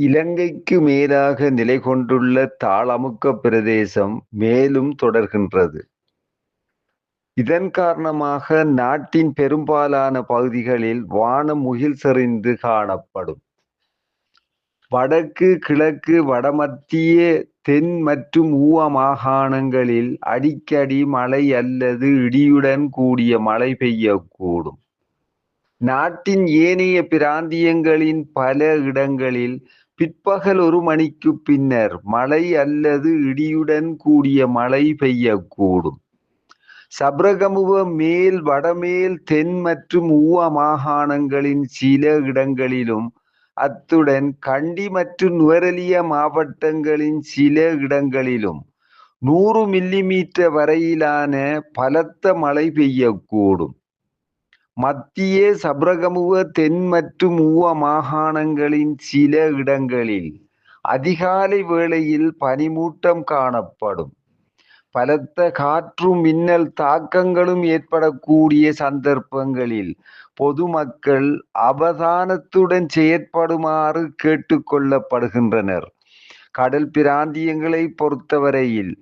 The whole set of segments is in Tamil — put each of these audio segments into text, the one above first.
இலங்கைக்கு மேலாக நிலை கொண்டுள்ள தாளமுக்க பிரதேசம் மேலும் தொடர்கின்றது. இதன் காரணமாக நாட்டின் பெரும்பாலான பகுதிகளில் வானம் முகில் செறிந்து காணப்படும். வடக்கு, கிழக்கு, வடமத்திய, தென் மற்றும் ஊவ மாகாணங்களில் அடிக்கடி மழை அல்லது இடியுடன் கூடிய மழை பெய்யக்கூடும். நாட்டின் ஏனைய பிராந்தியங்களின் பல இடங்களில் பிற்பகல் ஒரு மணிக்கு பின்னர் மழை அல்லது இடியுடன் கூடிய மழை பெய்யக்கூடும். சப்ரகமுவ மேல், வடமேல், தென் மற்றும் ஊவ மாகாணங்களின் சில இடங்களிலும், அத்துடன் கண்டி மற்றும் நுவரலிய மாவட்டங்களின் சில இடங்களிலும் நூறு மில்லிமீட்டர் வரையிலான பலத்த மழை பெய்யக்கூடும். மத்திய சப்ரகமுவ, தென் மற்றும் ஊவ மாகாணங்களின் சில இடங்களில் அதிகாலை வேளையில் பனிமூட்டம் காணப்படும். பலத்த காற்றும் மின்னல் தாக்கங்களும் ஏற்படக்கூடிய சந்தர்ப்பங்களில் பொதுமக்கள் அவதானத்துடன் செயற்படுமாறு கேட்டுக்கொள்ளப்படுகின்றனர் கடல் பிராந்தியங்களை பொறுத்தவரையில்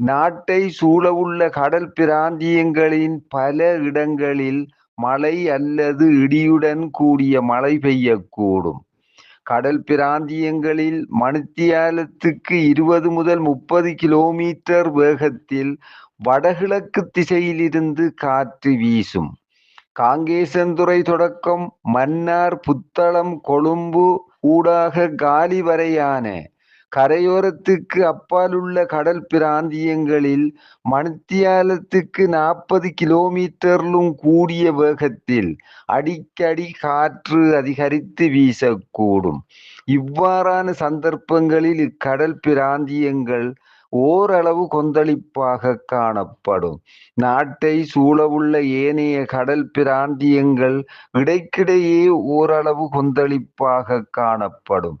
நாட்டை சூழவுள்ள கடல் பிராந்தியங்களின் பல இடங்களில் மழை அல்லது இடியுடன் கூடிய மழை பெய்யக்கூடும். கடல் பிராந்தியங்களில் மணித்தியாலத்துக்கு இருபது முதல் முப்பது கிலோமீட்டர் வேகத்தில் வடகிழக்கு திசையிலிருந்து காற்று வீசும். காங்கேசந்துறை தொடக்கம் மன்னார், புத்தளம், கொழும்பு ஊடாக காலி வரையான கரையோரத்துக்கு அப்பாலுள்ள கடல் பிராந்தியங்களில் மணித்தியாலத்துக்கு நாற்பது கிலோமீட்டரிலும் கூடிய வேகத்தில் அடிக்கடி காற்று அதிகரித்து வீசக்கூடும். இவ்வாறான சந்தர்ப்பங்களில் இக்கடல் பிராந்தியங்கள் ஓரளவு கொந்தளிப்பாக காணப்படும். நாட்டை சூழவுள்ள ஏனைய கடல் பிராந்தியங்கள் இடைக்கிடையே ஓரளவு கொந்தளிப்பாக காணப்படும்.